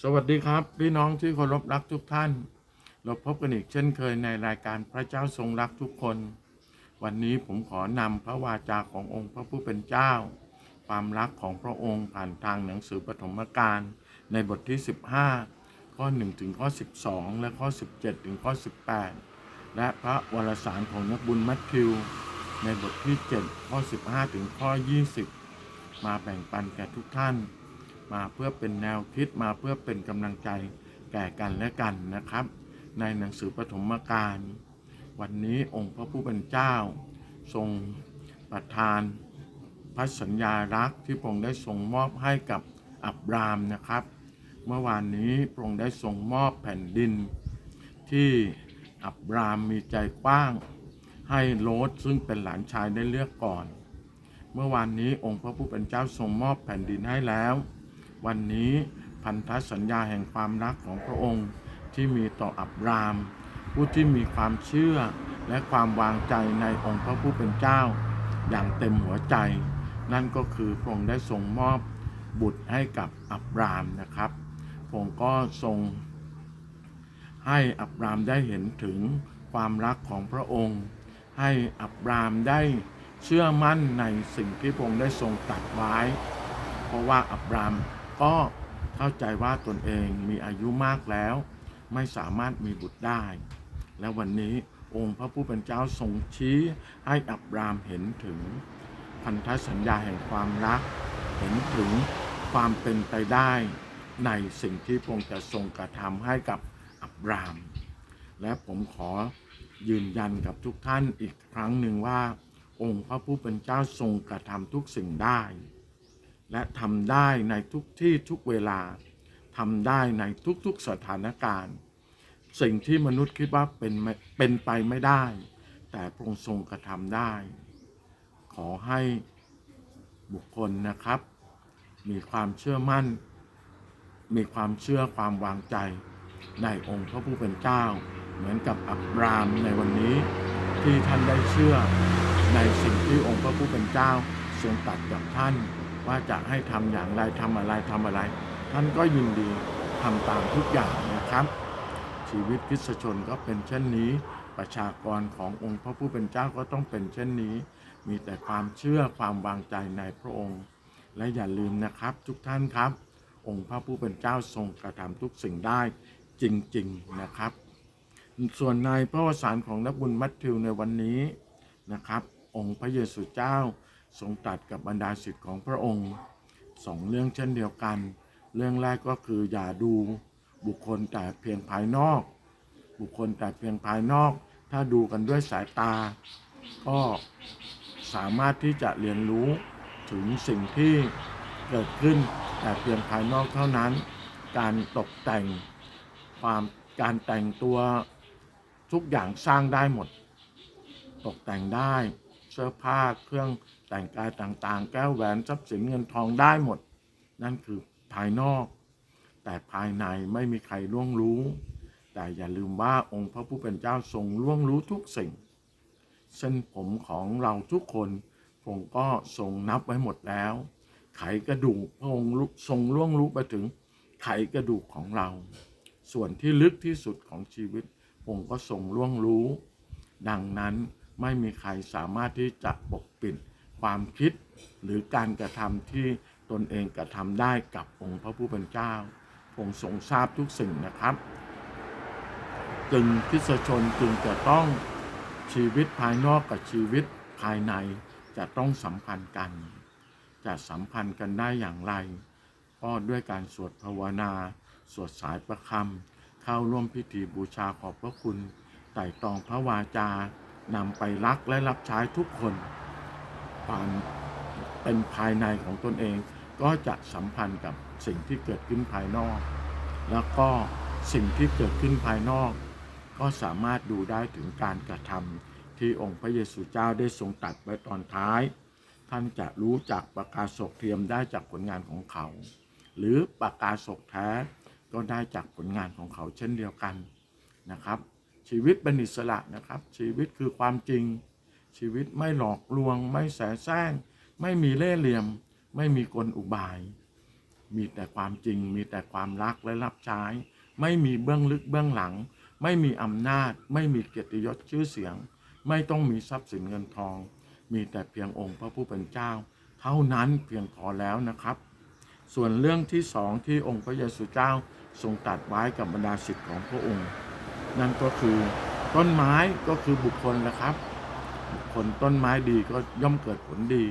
สวัสดีครับ พี่น้องที่เคารพรักทุกท่าน เราพบกันอีกเช่นเคยในรายการพระเจ้าทรงรักทุกคน วันนี้ผมขอนำพระวาจาขององค์พระผู้เป็นเจ้า ความรักของพระองค์ผ่านทางหนังสือปฐมกาลในบทที่ 15 ข้อ1ถึงข้อ 12 และข้อ 17 ถึงข้อ 18 และพระวารสารของนักบุญมัทธิว ในบทที่ 7 ข้อ 15 ถึงข้อ 20 มาแบ่งปันแก่ทุกท่าน มาเพื่อเป็นแนวคิดมาเพื่อเป็นกำลังใจแก่กันและกันนะครับ ในหนังสือปฐมกาลวันนี้องค์พระผู้เป็นเจ้า ทรงประทานพระสัญญารักษ์ที่พระองค์ได้ทรงมอบให้กับอับรามนะครับ เมื่อวานนี้พระองค์ได้ทรงมอบแผ่นดิน ที่อับรามมีใจกว้าง ให้โลดซึ่งเป็นหลานชายได้เลือกก่อน เมื่อวานนี้องค์พระผู้เป็นเจ้าทรงมอบแผ่นดินให้แล้ว วันนี้พันธสัญญาแห่งความรักของพระองค์ที่มีต่ออับราม ผู้ที่มีความเชื่อและความวางใจในองค์พระผู้เป็นเจ้า อย่างเต็มหัวใจ นั่นก็คือพระองค์ได้ทรงมอบบุตรให้กับอับรามนะครับพระองค์ก็ทรงให้อับรามได้เห็นถึงความรักของพระองค์ ให้อับรามได้เชื่อมั่นในสิ่งที่พระองค์ได้ทรงตัดไว้ เพราะว่าอับราม ก็เข้าใจว่าตนเองมีอายุมากแล้ว ไม่สามารถมีบุตรได้ และวันนี้องค์พระผู้เป็นเจ้าทรงชี้ให้อับรามเห็นถึง พันธสัญญาแห่งความรัก เห็นถึงความเป็นไปได้ในสิ่งที่พระองค์จะทรงกระทำให้กับอับราม และผมขอยืนยันกับทุกท่านอีกครั้งหนึ่งว่า องค์พระผู้เป็นเจ้าทรงกระทำทุกสิ่งได้ และทำได้ในทุกที่ทุกเวลาทำได้ในทุกๆสถานการณ์ สิ่งที่มนุษย์คิดว่าเป็นเป็นไปไม่ได้ แต่พระองค์ทรงกระทำได้ ขอให้บุคคลนะครับ มีความเชื่อมั่น มีความเชื่อความวางใจในองค์พระผู้เป็นเจ้า เหมือนกับอับรามในวันนี้ ที่ท่านได้เชื่อในสิ่งที่องค์พระผู้เป็นเจ้าทรงตรัดกับท่าน ว่าจะให้ทำอย่างไรทำอะไรทำอะไร ท่านก็ยินดีทำตามทุกอย่างนะครับ ชีวิตคริสตชนก็เป็นเช่นนี้ ประชากรขององค์พระผู้เป็นเจ้าก็ต้องเป็นเช่นนี้ มีแต่ความเชื่อความวางใจในพระองค์ และอย่าลืมนะครับ ทุกท่านครับ องค์พระผู้เป็นเจ้าทรงกระทำทุกสิ่งได้จริงๆนะครับ ส่วนในพระวสารของนักบุญมัทธิวในวันนี้นะครับ องค์พระเยซูเจ้า ทรงตรัสกับบรรดาศิษย์ของพระองค์สองเรื่องเช่นเดียวกัน เรื่องแรกก็คืออย่าดูบุคคลแต่เพียงภายนอก บุคคลแต่เพียงภายนอก ถ้าดูกันด้วยสายตา ก็สามารถที่จะเรียนรู้ถึงสิ่งที่เกิดขึ้นแต่เพียงภายนอกเท่านั้น การตกแต่งความการแต่งตัวทุกอย่างสร้างได้หมด ตกแต่งได้ เสื้อผ้าเครื่องแต่งกายต่างๆ แก้วแหวนทรัพย์สินเงินทองได้หมด นั่นคือภายนอก แต่ภายในไม่มีใครล่วงรู้ แต่อย่าลืมว่าองค์พระผู้เป็นเจ้าทรงล่วงรู้ทุกสิ่ง เส้นผมของเราทุกคนพระองค์ก็ทรงนับไว้หมดแล้ว ไขกระดูกพระองค์ทรงล่วงรู้ไปถึงไขกระดูกของเรา ส่วนที่ลึกที่สุดของชีวิตพระองค์ก็ทรงล่วงรู้ ดังนั้น ไม่มีใครสามารถที่จะปกปิดความคิด หรือการกระทำที่ตนเองกระทำได้กับองค์พระผู้เป็นเจ้าองค์ทรงทราบทุกสิ่งนะครับจึงคริสชนจึงจะต้องชีวิตภายนอกกับชีวิตภายในจะต้องสัมพันธ์กัน จะสัมพันธ์กันได้อย่างไร ก็ด้วยการสวดภาวนา สวดสายประคำเข้าร่วมพิธีบูชาขอบพระคุณไต่ตองพระวาจา นำไปรักและรับใช้ทุกคนความเป็นภายในของตนเอง ก็จะสัมพันธ์กับสิ่งที่เกิดขึ้นภายนอก แล้วก็สิ่งที่เกิดขึ้นภายนอก ก็สามารถดูได้ถึงการกระทำที่องค์พระเยซูเจ้าได้ทรงตัดไว้ตอนท้าย ท่านจะรู้จักประกาศกเทียมได้จากผลงานของเขา หรือประกาศกแท้ก็ได้จากผลงานของเขาเช่นเดียวกันนะครับ ชีวิตเป็นอิสระนะครับ ชีวิตคือความจริง ชีวิตไม่หลอกลวง ไม่แสแสร้ง ไม่มีเล่ห์เหลี่ยม ไม่มีกลอุบาย มีแต่ความจริง มีแต่ความรักและรับใช้ ไม่มีเบื้องลึกเบื้องหลัง ไม่มีอำนาจ ไม่มีเกียรติยศชื่อเสียง ไม่ต้องมีทรัพย์สินเงินทอง มีแต่เพียงองค์พระผู้เป็นเจ้า เท่านั้นเพียงพอแล้วนะครับ ส่วนเรื่องที่สองที่องค์พระเยซูเจ้าทรงตัดไว้กับบรรดาศิษย์ของพระองค์ นั่นก็คือต้นไม้ก็คือบุคคลแหละครับ บุคคลต้นไม้ดีก็ย่อมเกิดผลดี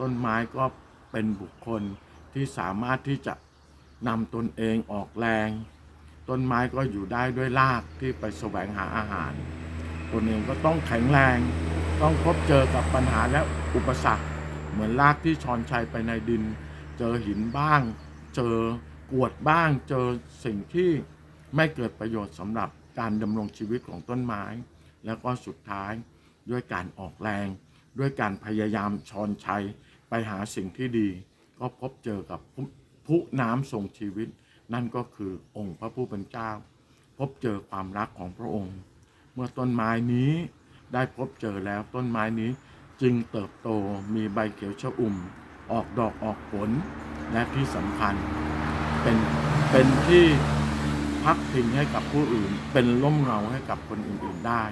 ต้นไม้ก็เป็นบุคคลที่สามารถที่จะนำตนเองออกแรง ต้นไม้ก็อยู่ได้ด้วยรากที่ไปแสวงหาอาหารตนเองก็ต้องแข็งแรง ต้องพบเจอกับปัญหาและอุปสรรค เหมือนรากที่ชอนชัยไปในดิน เจอหินบ้าง เจอกรวดบ้าง เจอสิ่งที่ไม่เกิดประโยชน์สำหรับ การดำรงชีวิตของต้นไม้ แล้วก็สุดท้ายด้วยการออกแรง ด้วยการพยายามชอนชัยไปหาสิ่งที่ดี ก็พบเจอกับผู้น้ำทรงชีวิต นั่นก็คือองค์พระผู้เป็นเจ้า พบเจอความรักของพระองค์ เมื่อต้นไม้นี้ได้พบเจอแล้วต้นไม้นี้จึงเติบโตมีใบเขียวชอุ่ม ออกดอกออกผลและที่สำคัญ เป็นเป็นที่ พักพิงให้กับผู้อื่น เป็นร่มเงาให้กับคนอื่นๆได้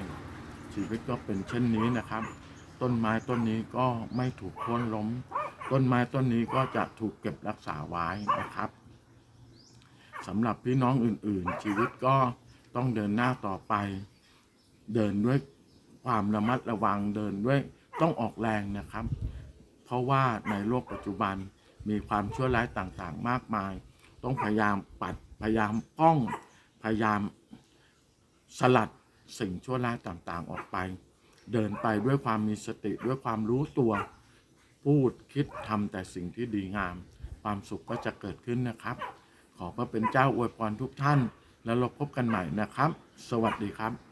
ชีวิตก็เป็นเช่นนี้นะครับ ต้นไม้ต้นนี้ก็ไม่ถูกโค่นล้ม ต้นไม้ต้นนี้ก็จะถูกเก็บรักษาไว้นะครับสำหรับพี่น้องอื่นๆ ชีวิตก็ต้องเดินหน้าต่อไป เดินด้วยความระมัดระวังเดินด้วยต้องออกแรงนะครับ เพราะว่าในโลกปัจจุบันมีความชั่วร้ายต่างๆ มากมาย ต้องพยายามปัด พยายามป้อง พยายามสลัดสิ่งชั่วร้ายต่างๆออกไป เดินไปด้วยความมีสติด้วยความรู้ตัว พูดคิดทำแต่สิ่งที่ดีงาม ความสุขก็จะเกิดขึ้นนะครับ ขอพระเป็นเจ้าอวยพรทุกท่าน แล้วเราพบกันใหม่นะครับ สวัสดีครับ